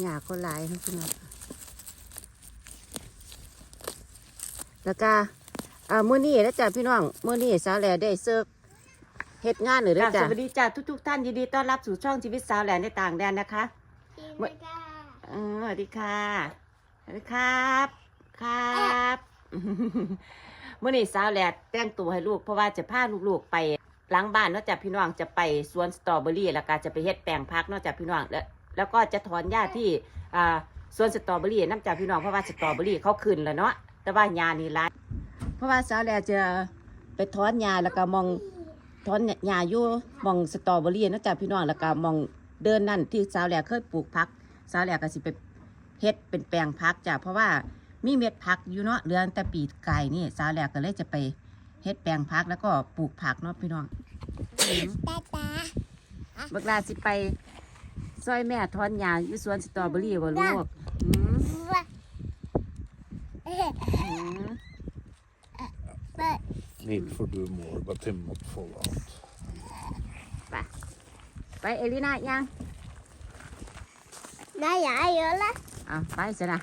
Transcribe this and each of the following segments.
หญ้าก็หลายทั้งพี่น้องแล้วก็อ่ามื้อนี้แล้วจ้ะพี่น้องมื้อนี้สาวแหล่ได้เซิร์ฟเฮ็ดงานหรือได้อสจ้ะวัสดีจ้าทุกๆท่านยินดีต้อนรับสู่ช่องชีวิตสาวแหลนในต่างแดนนะคะไม่ได้เออสวัสดีค่ะสวัสดีครับ ครับเมื่อนี้สาวแหลดแต่งตัวให้ลูกเพราะว่าจะพาลูกๆไปหล้างบ้านเนอกจากพี่น้องจะไปสวนสตรอเบอรี่แล้วก็จะไปเฮ็ดแปลงพักเนอกจากพี่น้องแล้ว แล้วก็จะถอนหญ้าที่อ่าสวนสตรอเบอรี่น้ำจากพี่น้องเพราะว่าสตรอเบอรี่เขาขึ้นแล้วเนาะแต่ว่าหญ้านี่ร้ายเพราะว่าสาวแหลดจะไปถอนหญ้าแล้วก็มองถอนหญ้าอยู่มองสตรอเบอรี่เนอกจากพี่น้องแล้วก็มองเดินนั่นที่สาวแหลดเคยปลูกพักสาวแหลกก็สิไปเฮ็ดเป็นแปลงพักจ้ะเพราะว่ามีเม็ดพักอยู่เนาะเดือนแต่ปีกายนี่สาวแหลกก็เลยจะไปเฮ็ดแปลงพักแล้วก็ปลูกผักเนาะพี่น้องอืมตาตาบักลาสิไป ซอยแม่ทอนหญ้าอยู่สวนสตรอเบอรี่บ่ลูกอืมว่าเอ๊ะอืมเปิด Need for do more, but him not fall out. ไปเอลิน่ายังได้ใหญ่เยอะละอะไปซะนะ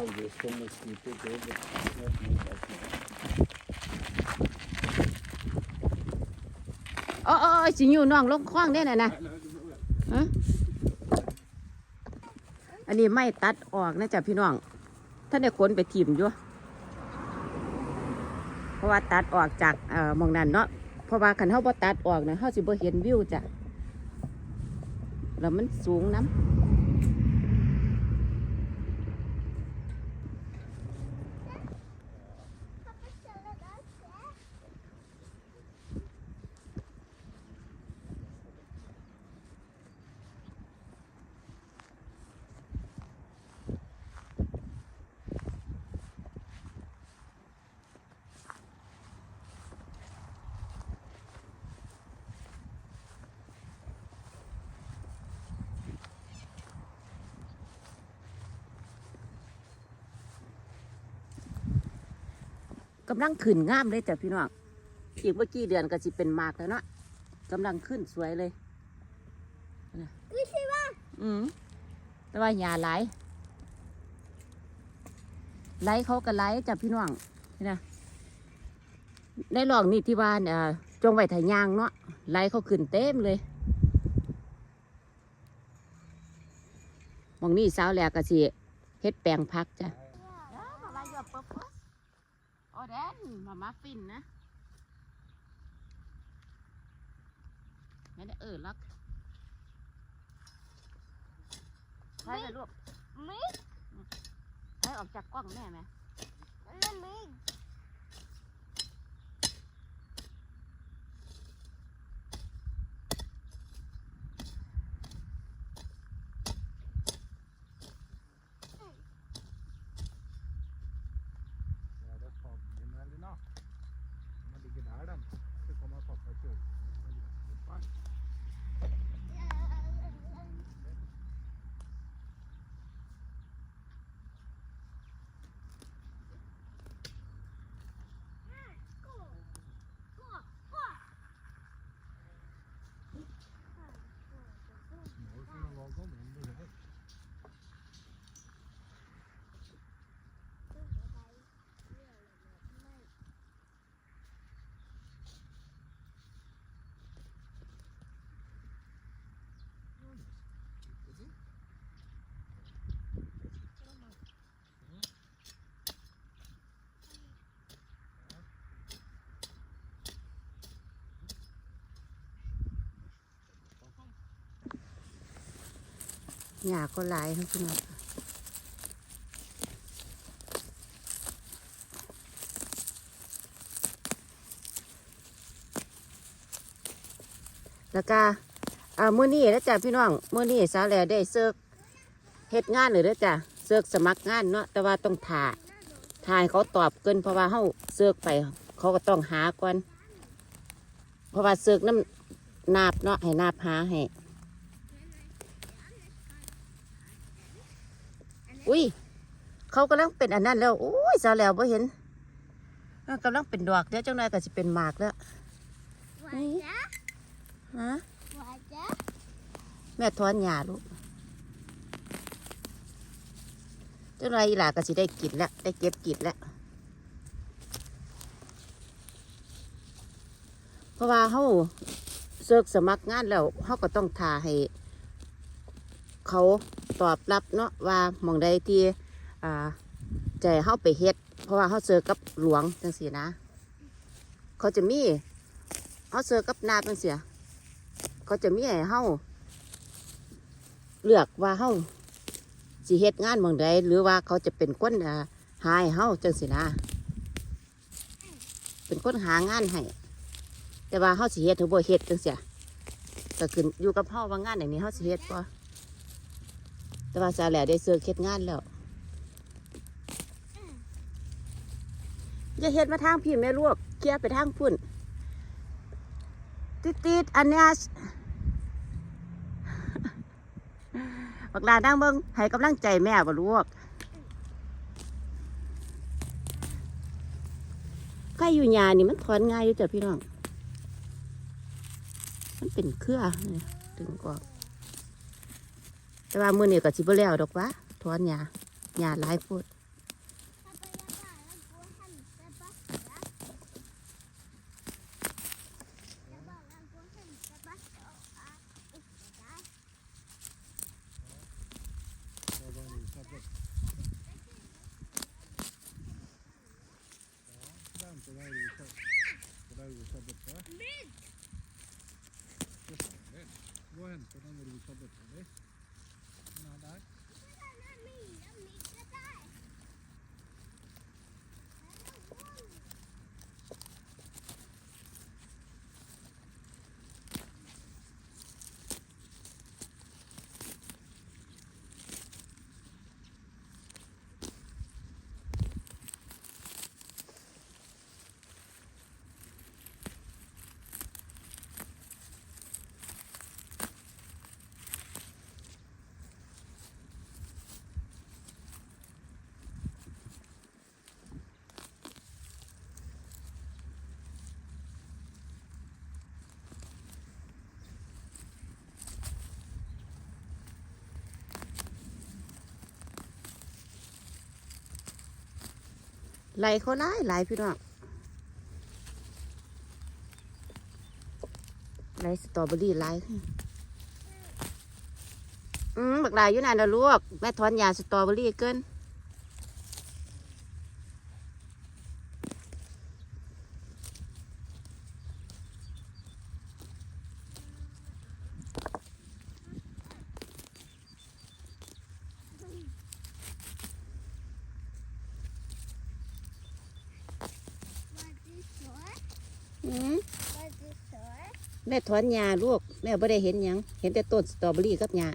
Aldrig ska man slippa gå över. โอ้โอ้สิอยู่น้องลงคลองได้น่ะนะฮะ อันนี้ไม่ตัดออกนะจ๊ะพี่น้อง ท่านได้ขนไปถิ่มอยู่ เพราะว่าตัดออกจากเอ่อมองนั้นเนาะ เพราะว่าขันเฮาบ่ตัดออกนะเฮาสิบ่เห็นวิวจ้ะ แล้วมันสูงน้ำ กำลังขึ้นงามเลยจ้ะพี่น้องอีกเมื่อกี้เดือนก็สิเป็นหมากแล้วเนาะกำลังขึ้นสวยเลยไม่ใช่ว่าอืมแต่ว่าหญ้าหลายไหลเขาก็ไหลจ้ะพี่น้องนี่นะในหลองนี่ที่ว่าเนี่ยจงไว้ถ่ายยางเนาะไหลเขาขึ้นเต็มเลยหมองนี่สาวแหลกก็สิเฮ็ดแปลงพักจ้ะมามาหยอบปุ๊บโอ้ แดนมามาฟินนะไม่ได้เออลักใช่เลยลูกไม่ใช้ออกจากกล้องแม่ไหมนั่นไม่ หญ้าก็หลายทั้งพี่น้องแล้วก็อ่ามื้อนี้แล้วจ้ะพี่น้องมื้อนี้สาวแหล่ได้เซิร์ฟเฮ็ดงานหรือเด้อจ้ะเซิร์ฟสมัครงานเนาะแต่ว่าต้องถ่าถ่ายเขาตอบเกินเพราะว่าเฮาเซิร์ฟไป เขาก็ต้องหาก่อนเพราะว่าเซิร์ฟน้ำนาบเนาะให้นาบหาให้ อุ้ย เขากำลังเป็นอันนั้นแล้วโอ้ยสาวแล้วบ่เห็นเอ้ากำลังเป็นดอกเดี๋ยวจังหน่อยก็สิเป็นหมากแล้วว่าจ๊ะฮะว่าจ๊ะแม่ถอนหญ้าลูกเจ้าไรอีหลาก็สิได้กินแล้วได้เก็บกินแล้วเพราะว่าเขาเสิร์กสมัครงานแล้วเขาก็ต้องทาให้เขา ตอบรับเนาะว่าหมองใดที่อ่าใจเขาไปเฮ็ด เพราะว่าเขาเสิร์กกับหลวงจังสีนะ เขาจะมีเขาเสิร์กกับนาจังเสียเขาจะมีให้เขาเลือกว่าเขาสิเฮ็ดงานหมองใดหรือว่าเขาจะเป็นคนอ่าหาให้เฮาจังสินะ เป็นคนหางานให้แต่ว่าเฮาสิเฮ็ดหรือบ่เฮ็ดจังเสียก็ขึ้นอยู่กับเฮาว่างานไหนนี้เฮาสิเฮ็ดบ่ แต่ว่าซาแหล่ได้เสิร์ฟเฮ็ดงานแล้วอย่าเฮ็ดมาทางพี่แม่ลวกเคลียไปทางพุ่น ติดๆอันเนี้ยบักลานั่งเบิ่งให้กำลังใจแม่บ่ลูกใกล้อยู่ยานี่มันถอนง่ายอยู่จ้ะพี่น้อง มันเป็นเครือนถึงกว่า แต่ว่ามือนี่ก็สิบเแล้วดอกวะทวนหญ้าหยาหลายพูดเห็นก็ต้องรู้สบเดเลย another ไหลเขาหลายหลายพี่น้องไหลสตรอเบอรี่หลายอืมบักลาอยู่นั่นนะลูก แม่ถอนยาสตรอเบอรี่เกิน อืมแม่ถอนยาลูก แม่ไม่ได้เห็นหยัง เห็นแต่ต้นสตรอเบอรี่กับยา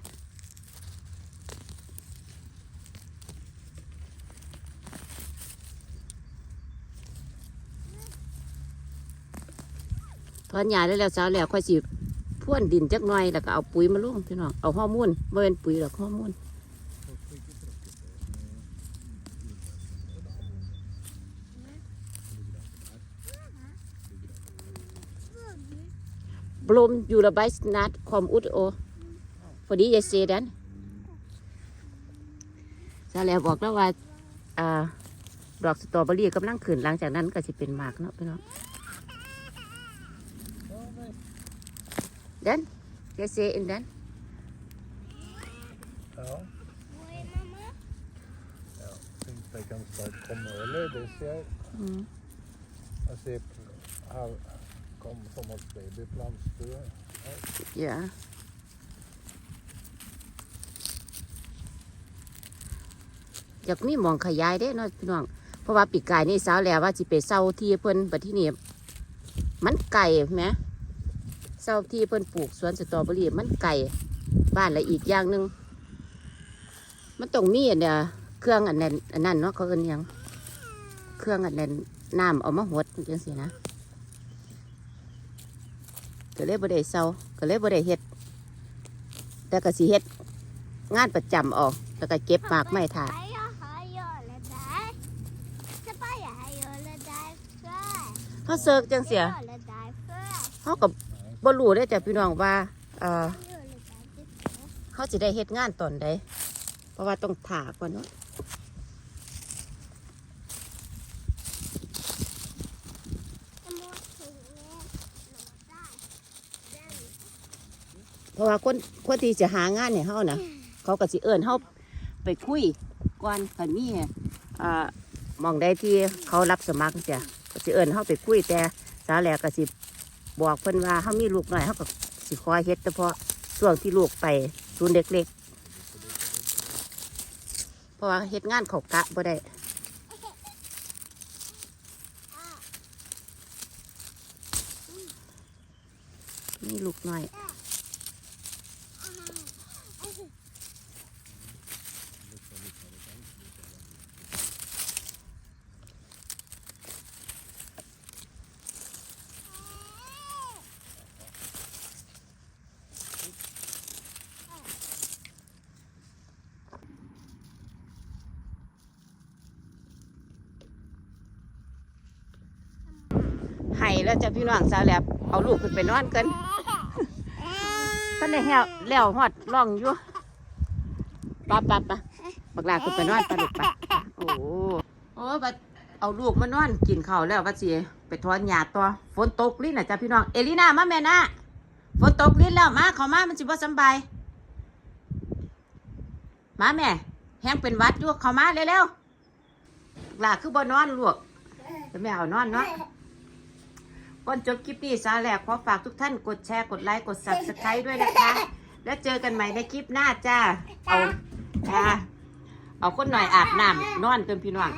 ถอนยาได้แล้วเช้าแล้วค่อยสิพ่วนดินจักหน่อยแล้วก็เอาปุ๋ยมาลงพี่น้องเอาฮอร์โมนไม่เป็นปุ๋ยหรอกฮอร์โมน บลมยูระบายสนัดคอมอุดโอพอดียายเซดันซาแล้วบอกแล้วว่าอ่าดอกสตรอเบอรี่กำลังขึ้นหลังจากนั้นก็จะเป็นหมากเนาะพี่น้องดันยายเซอินดัน Ja, tänkte jag kan snart komma eller det ser jag. อืม Jag ser här kom Thomas baby plantstua. อย่าอยากมีมองขยายได้เนาะพี่น้อง เพราะว่าปีกไก่นี่สาวแล้วว่าสิไปเศร้าที่เพิ่นบัดที่นี่มันไก่ไหมเศร้าที่เพิ่นปลูกสวนสตรอเบอรี่มันไก่บ้านละอีกอย่างหนึ่งมันต้องมีอันเนี่ยเครื่องอันนั้นอันนั้นเนาะเขาเอินยัง เครื่องอันนั้นน้ำเอามาหดจังสินะ ก็เลยบ่ได้เศร้าก็เลยบ่ได้เฮ็ดแต่ก็สิเฮ็ดงานประจำออก แล้วก็เก็บหมากไม้ถ่าเขาเซิร์กจังเสียเขากับบรู้ได้อจ้ะพี่น้องว่าเออเขาสิได้เฮ็ดงานตอนใดเพราะว่าต้องถาก่อนเนาะ เพราะว่าคนคนที่จะหางานเนี่ยเฮานะเขาก็สิเอิ้นเฮาไปคุยก่อนคันมีอ่ามองใดที่เขารับสมัครจ้ะก็สิเอิ้นเฮาไปคุยแต่สาแหลกก็สิบอกเพิ่นว่าเฮามีลูกน้อยเฮาก็สิคอยเฮ็ดเฉพาะช่วงที่ลูกไปศูนย์เด็กเล็กเพราะว่าเฮ็ดงานเขากะบ่ได้มีลูกหน้อย ให้ แล้วจ้ะพี่น้องสาวแหลบเอาลูกขึ้นไปนอนกันตอนนี้แหวแล้วหอดร่องอยู่ปั๊บปั๊บปะบักลาขึ้นไปนอนปะลูกปะโอ้โหโอ้บัดเอาลูกมานอนกินข้าวแล้ววัดสิไปทอนหญ้าตัวฝนตกลิ้นน่ะจ้ะพี่น้องเอลิน่ามาแม่นะฝนตกลิ้นแล้วมาเขามามันสิบ่สำบายมาแม่แห้งเป็นหวัดอยู่เขามาเร็วๆบักลาคือบ่นอนลูกแต่แม่เอานอนเนาะ ก่อนจบคลิปนี้สาแหลกขอฝากทุกท่านกดแชร์กดไลค์กด subscribe ด้วยนะคะ แล้วเจอกันใหม่ในคลิปหน้าจ้าเอาจ้าเอาคนหน่อยอาบน้ำนอนจนพี่น้อง